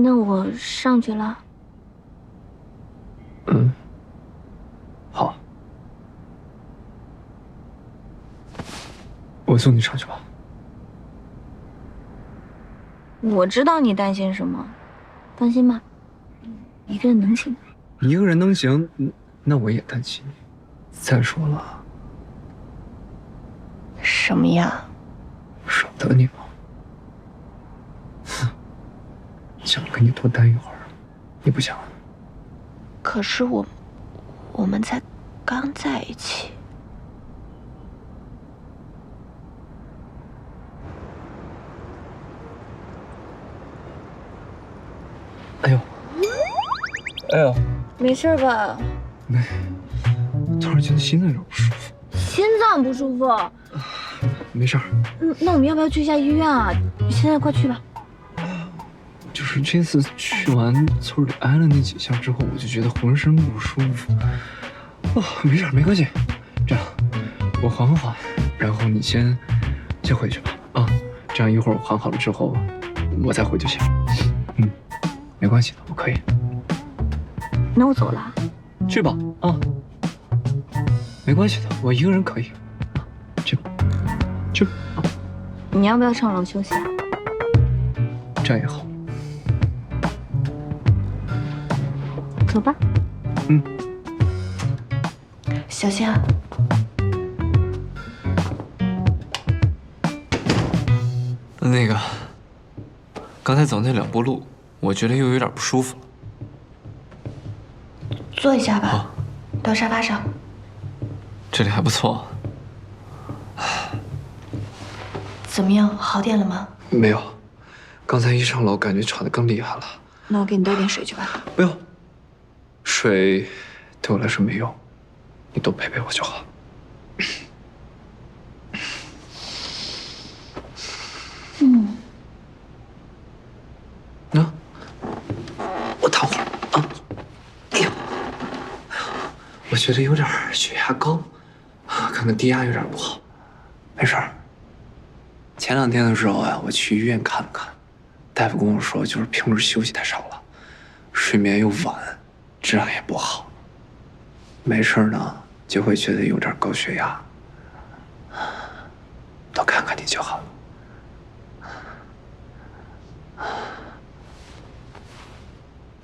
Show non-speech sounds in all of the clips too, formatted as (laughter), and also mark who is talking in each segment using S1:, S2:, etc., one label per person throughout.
S1: 那我上去了。
S2: 嗯，好，我送你上去吧。
S1: 我知道你担心什么，放心吧，一个人能行。
S2: 一个人能行，那我也担心。再说了，
S3: 什么呀？
S2: 舍不得你吗？想跟你多待一会儿，你不想？
S3: 可是我，我们才刚在一起。
S2: 哎呦，哎呦，
S1: 没事吧？
S2: 没，突然觉得心脏有点不舒服。
S1: 心脏不舒服？
S2: 没事儿。
S1: 嗯，那我们要不要去一下医院啊？现在快去吧。
S2: 就是这次去完村里挨了那几下之后，我就觉得浑身不舒服。哦，没事，没关系。这样，我缓缓，然后你先先回去吧。啊，这样一会儿我缓好了之后，我再回就行。嗯，没关系的，我可以。
S1: 那我走了。
S2: 去吧，啊，没关系的，我一个人可以。去吧，去吧。
S1: 你要不要上楼休息啊？
S2: 这样也好。
S1: 走吧。
S2: 嗯。
S3: 小心啊！
S4: 那个，刚才走那两步路，我觉得又有点不舒服了。
S3: 坐一下吧，到沙发上。
S4: 这里还不错。
S3: 怎么样，好点了吗？
S2: 没有，刚才一上楼感觉喘得更厉害了。
S3: 那我给你倒点水去吧。
S2: 不用，水对我来说没用，你多陪陪我就好。
S3: 嗯。
S2: 啊，我躺会儿啊。哎呦，我觉得有点血压高，可能低压有点不好。没事儿。前两天的时候呀，我去医院看了看，大夫跟我说，就是平时休息太少了，睡眠又晚，质量也不好。没事呢，就会觉得有点高血压。多看看你就好了。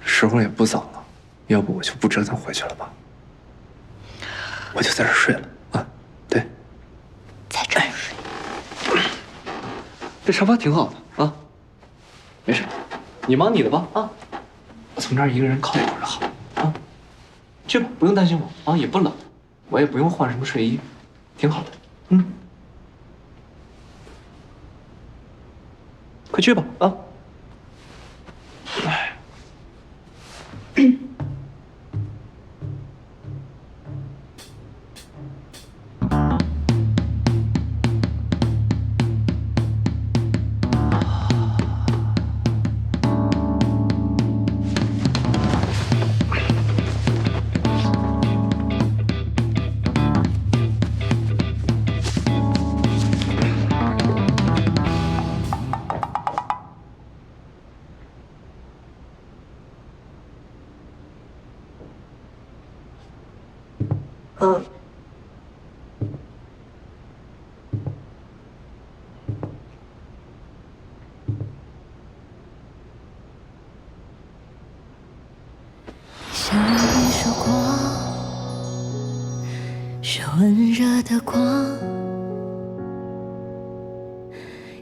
S2: 时候也不早了，要不我就不折腾回去了吧？我就在这睡了啊。对，
S3: 在这儿睡。
S2: 这沙发挺好的啊，没事，你忙你的吧啊，我从这儿一个人靠一会儿就好去吧，不用担心我啊，也不冷，我也不用换什么睡衣，挺好的，嗯。快去吧啊。
S3: 嗯。
S5: 像一束光，是温热的光，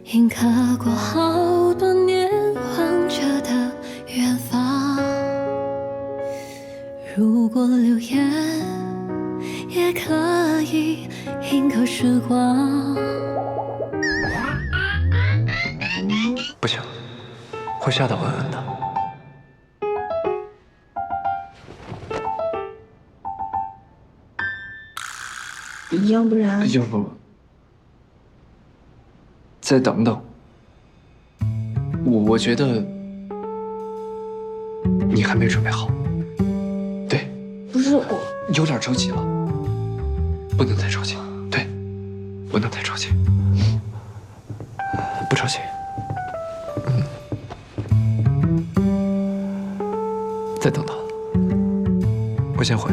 S5: 印刻过好多年望着的远方。如果留言，也可以印刻时光。
S2: 不行，会吓到文文的。
S3: 要不然，
S2: 要不再等等。我我觉得你还没准备好。对，
S3: 不是我，
S2: 有点着急了，不能太着急。对，不能太着急，不着急。嗯。
S4: 再等等，我先回。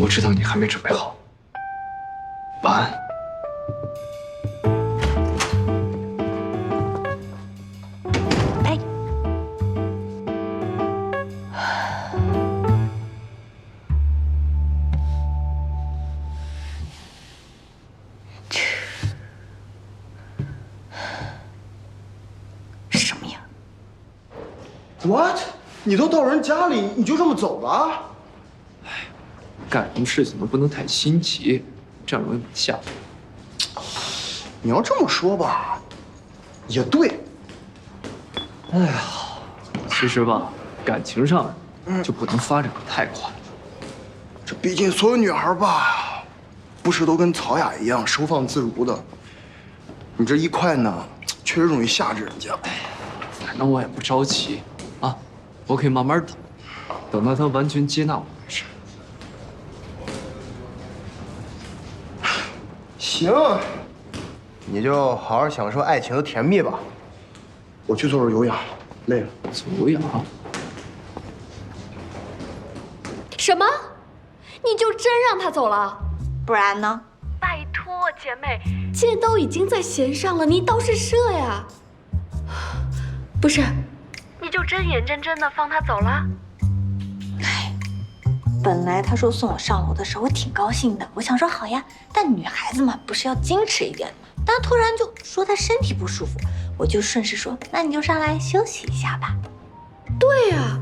S2: 我知道你还没准备好。
S6: What？你都到人家里，你就这么走了？
S2: 哎干什么事情都不能太心急，这样容易往下。
S6: 你要这么说吧，也对。
S2: 哎呀其实吧，感情上就不能发展的太快。
S6: 这毕竟所有女孩吧，不是都跟曹雅一样收放自如的。你这一快呢，确实容易吓着人家。
S2: 哎反正我也不着急，啊，我可以慢慢等，等到他完全接纳我为止。
S6: 行，你就好好享受爱情的甜蜜吧。我去做做有氧，累了。
S2: 做有氧，
S3: 什么？你就真让他走了？
S1: 不然呢？
S3: 拜托，姐妹，箭都已经在弦上了，你倒是射呀！(sighs) 不是，你就真眼睁睁的放他走了？
S1: 哎本来他说送我上楼的时候，我挺高兴的，我想说好呀，但女孩子嘛，不是要矜持一点的吗？但他突然就说他身体不舒服，我就顺势说，那你就上来休息一下吧。
S3: 对呀、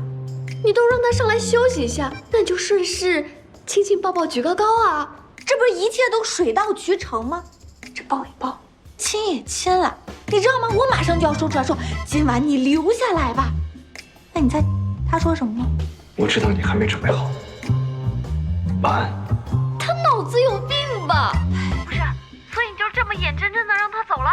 S3: 你都让他上来休息一下，那你就顺势亲亲抱抱举高高啊！
S1: 这不是一切都水到渠成吗？这抱也抱，亲也亲了，你知道吗？我马上就要说出来说，今晚你留下来吧。那你猜他说什么吗？
S2: 我知道你还没准备好。晚安。
S3: 他脑子有病吧？不是，所以你就这么眼睁睁的让他走了？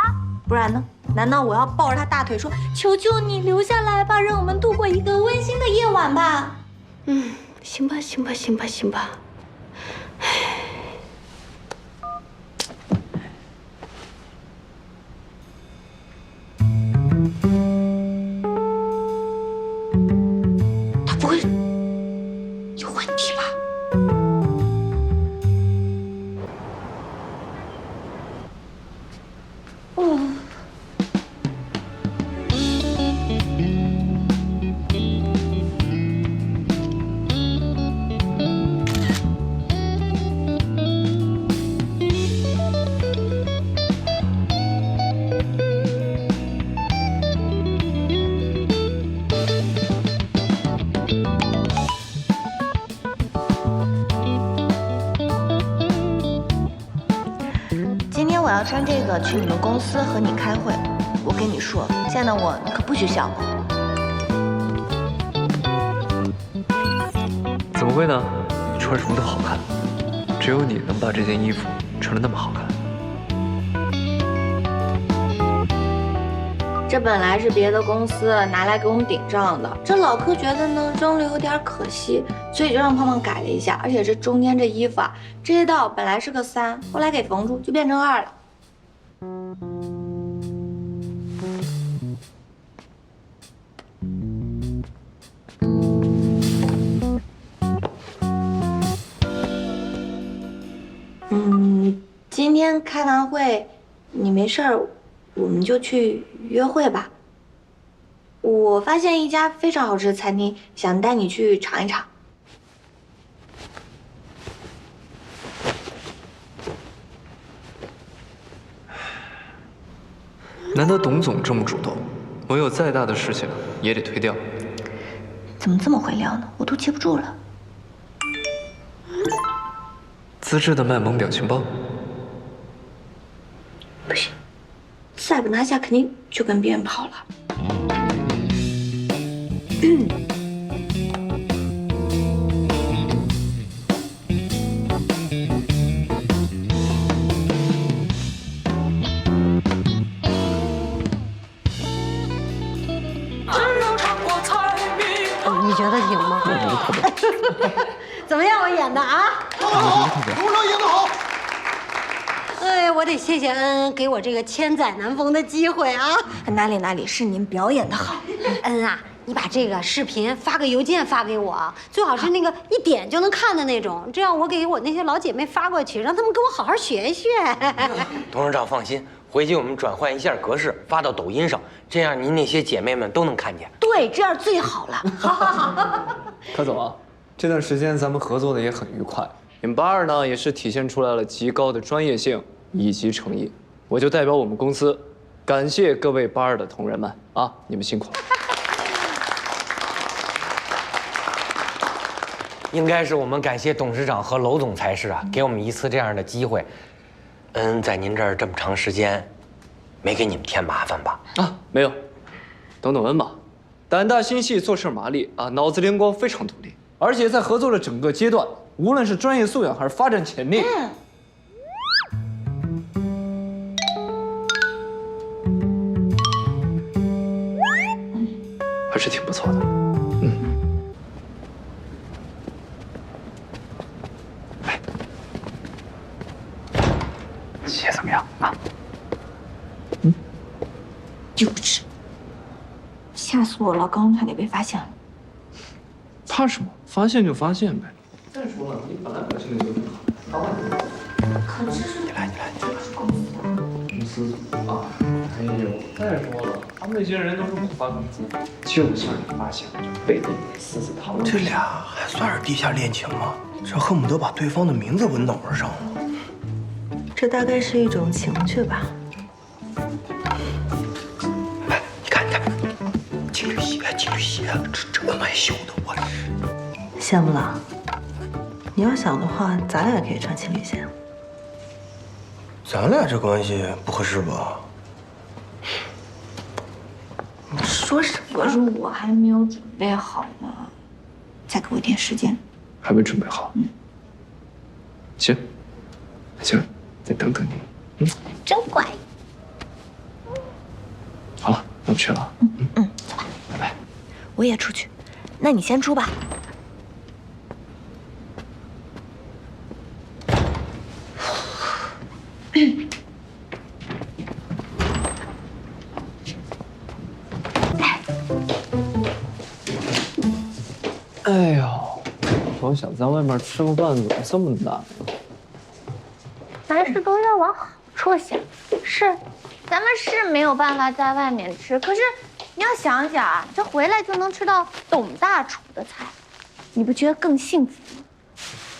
S1: 不然呢？难道我要抱着他大腿说，求求你留下来吧，让我们度过一个温馨的夜晚吧？
S3: 嗯，行吧，行吧，行吧，行吧。要穿这个去你们公司和你开会。我跟你说，见到我你可不许笑话。
S4: 怎么会呢？你穿什么都好看，只有你能把这件衣服穿的那么好看。
S1: 这本来是别的公司拿来给我们顶账的，这老柯觉得呢扔了有点可惜，所以就让胖胖改了一下。而且这中间这衣服啊，这一道本来是个三，后来给缝住就变成二了。嗯，今天开完会，你没事儿，我们就去约会吧。我发现一家非常好吃的餐厅，想带你去尝一尝。
S4: 难得董总这么主动，我有再大的事情也得推掉。
S1: 怎么这么会撩呢？我都接不住了。
S4: 资质的卖萌表情包，
S1: 不行，再不拿下，肯定就跟别人跑了。
S7: 你 (clears throat) 演的啊？
S6: 好，好，吴老演的好。
S7: 哎哎，我得谢谢恩恩给我这个千载难逢的机会啊！
S1: 哪里哪里，是您表演的好。
S7: 恩啊，你把这个视频发个邮件发给我，最好是那个一点就能看的那种，这样我给我那些老姐妹发过去，让她们跟我好好学一学。(laughs)
S8: 董事长放心，回去我们转换一下格式，发到抖音上，这样您那些姐妹们都能看见。
S1: 对，这样最好了。
S2: 好好好柯总啊，这段时间咱们合作的也很愉快，你们八二呢也是体现出来了极高的专业性以及诚意，我就代表我们公司，感谢各位八二的同仁们。啊，你们辛苦了。
S8: 应该是我们感谢董事长和娄总才是啊，给我们一次这样的机会。恩恩在您这儿这么长时间，没给你们添麻烦吧？
S2: 啊，没有，等等恩吧，胆大心细，做事麻利。啊，脑子灵光，非常独立，而且在合作的整个阶段，无论是专业素养还是发展潜力，还是挺不错的。嗯，写怎么样啊？
S1: 嗯幼稚，吓死我了！刚刚差点被发现了。
S2: 怕什么？发现就发现呗。再说了，你本来表现的就很好，你来，你来，你来。公司啊，哎呦，再说了，他们那些人都是不发工资，就算你发现了，就背地里私自掏。
S6: 这俩还算是地下恋情吗？这恨不得把对方的名字纹脑门上了。
S9: 这大概是一种情趣吧。
S6: 哎，你看，你看，情侣鞋，情侣鞋，这这么修的，我
S9: 羡慕了。你要想的话，咱俩也可以穿情侣鞋。
S6: 咱俩这关系不合适吧？
S1: 你说什么？我说我还没有准备好呢，再给我一点时间。
S2: 还没准备好。嗯。行，行，再等等你。嗯，
S1: 真乖。
S2: 好了，那我去了。
S1: 嗯嗯，走吧，
S2: 拜拜。
S1: 我也出去。那你先出吧。
S2: 我想在外面吃个饭怎么这么难啊？
S10: 凡事都要往好处想。是，咱们是没有办法在外面吃，可是你要想想啊，这回来就能吃到董大厨的菜，你不觉得更幸福吗？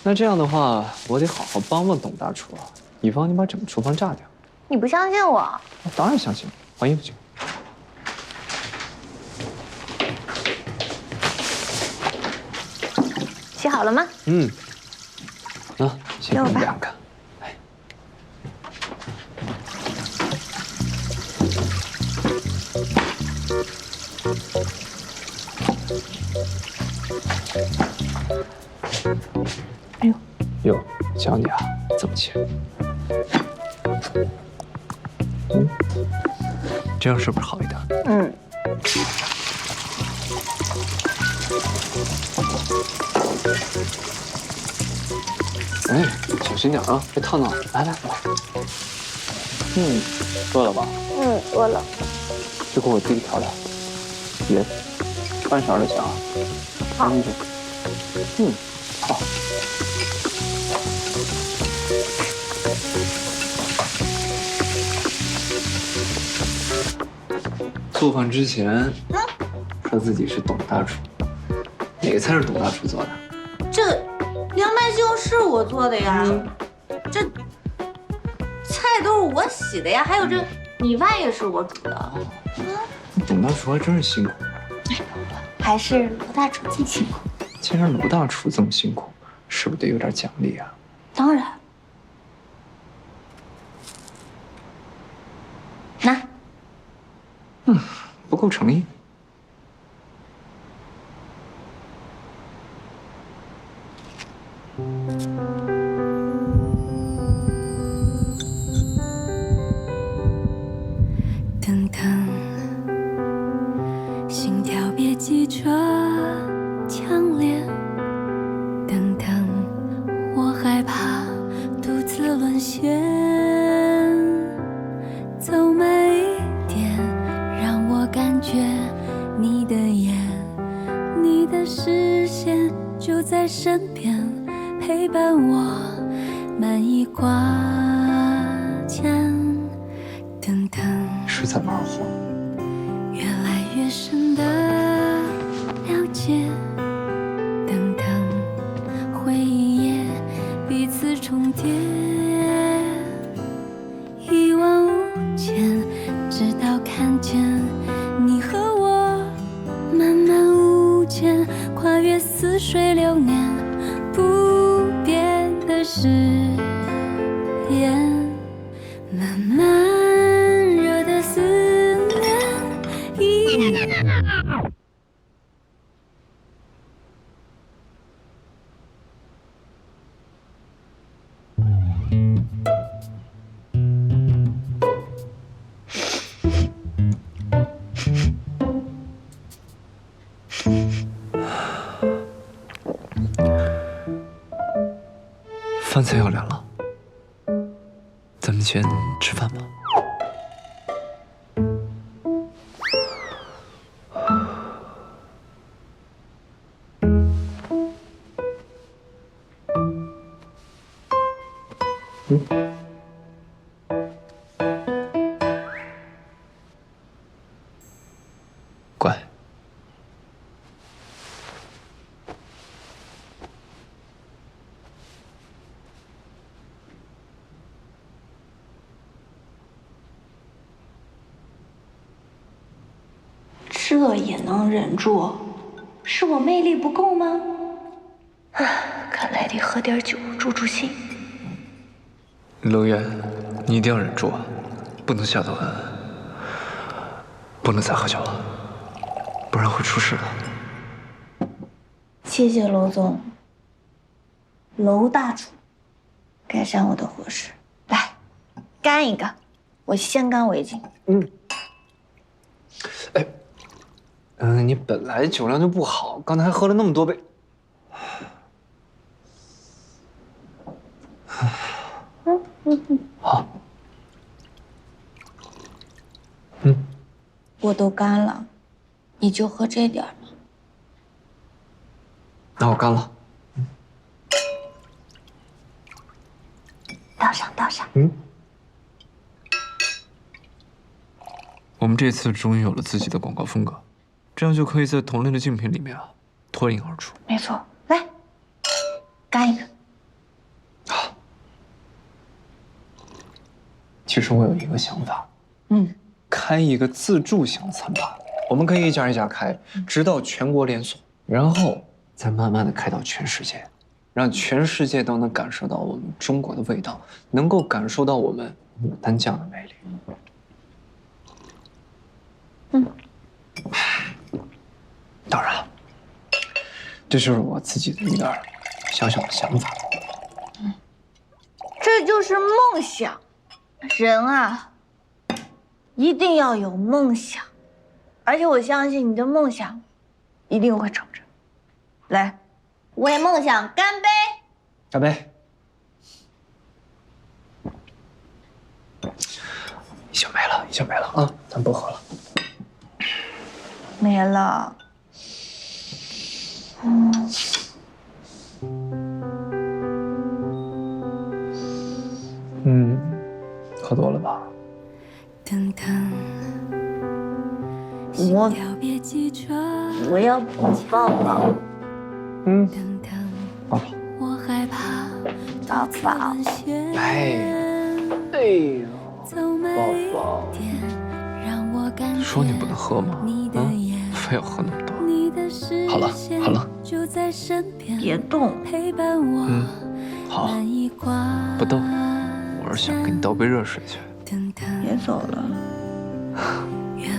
S2: 那这样的话，我得好好帮帮董大厨啊，以防你把整个厨房炸掉。
S10: 你不相信我？
S2: 我当然相信，换衣服去。
S10: 洗好了吗？
S2: 嗯。啊，先给
S10: 给我
S2: 两个。哎，
S1: 哎呦，
S2: 哟，教你啊，怎么切。嗯，这样是不是好一点？
S1: 嗯，
S2: 哎，小心点啊，别烫到。来来来，嗯，饿了吧？
S10: 嗯，饿了。
S2: 就给我自己调料，盐半勺就行啊。好。嗯，好。做饭之前说自己是董大厨，哪个菜是董大厨做的？
S1: 我做的呀，这菜都是我洗的呀，还有这米饭也是我煮的。
S2: 董大厨还真是辛苦，
S1: 还是罗大厨最辛苦。
S2: 既然罗大厨这么辛苦，是不是得有点奖励啊？
S1: 当然，拿。
S2: 不够诚意。饭菜要凉了，咱们先吃饭吧。
S1: 这也能忍住，是我魅力不够吗？啊，看来得喝点酒助助兴。
S2: 楼渊，你一定要忍住啊，不能下头恩恩，不能再喝酒了，不然会出事的。
S1: 谢谢楼总，楼大厨，改善我的伙食。来，干一个，我先干为敬。
S2: 哎，嗯，你本来酒量就不好，刚才还喝了那么多杯。好，嗯
S1: 我都干了，你就喝这点儿吧。
S2: 那我干了。
S1: 倒上，倒上。
S2: 嗯我们这次终于有了自己的广告风格，这样就可以在同类的竞品里面啊脱颖而出。
S1: 没错，来，干一个。好。
S2: 其实我有一个想法，
S1: 嗯，
S2: 开一个自助型餐吧，我们可以一家一家开，直到全国连锁，然后再慢慢的开到全世界，让全世界都能感受到我们中国的味道，能够感受到我们牡丹酱的魅力。
S1: 嗯，
S2: 当然了，这就是我自己的一点儿小小的想法。
S1: 嗯这就是梦想。人啊，一定要有梦想，而且我相信你的梦想一定会成真。来，为梦想干杯！
S2: 干杯！已经没了，已经没了啊，咱不喝了。
S1: 没了。嗯，
S2: 嗯，喝多了吧？
S5: 等等，
S1: 我我要抱抱。
S2: 嗯，
S5: 等等，
S2: 抱抱。
S5: 我害怕
S1: 抱抱。
S2: 哎，哎呦，
S5: 走慢一点，让我感觉
S2: 说你不能喝吗？
S5: 你的
S2: 啊，
S5: 眼
S2: 非要喝那么多。
S5: 你的视
S2: 好了
S5: 线
S2: 好了
S5: 就在身边
S1: 别动，
S5: 陪伴我
S2: 嗯，好，不动，我是想给你倒杯热水去。
S1: 别走了，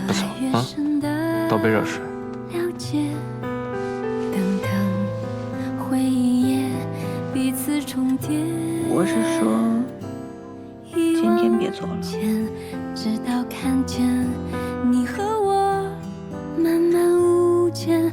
S2: 不走啊，倒杯热水。
S5: 了解等等回忆也彼此重叠
S1: 我是说，今天别走了。
S5: 直到看见你和我慢慢无间。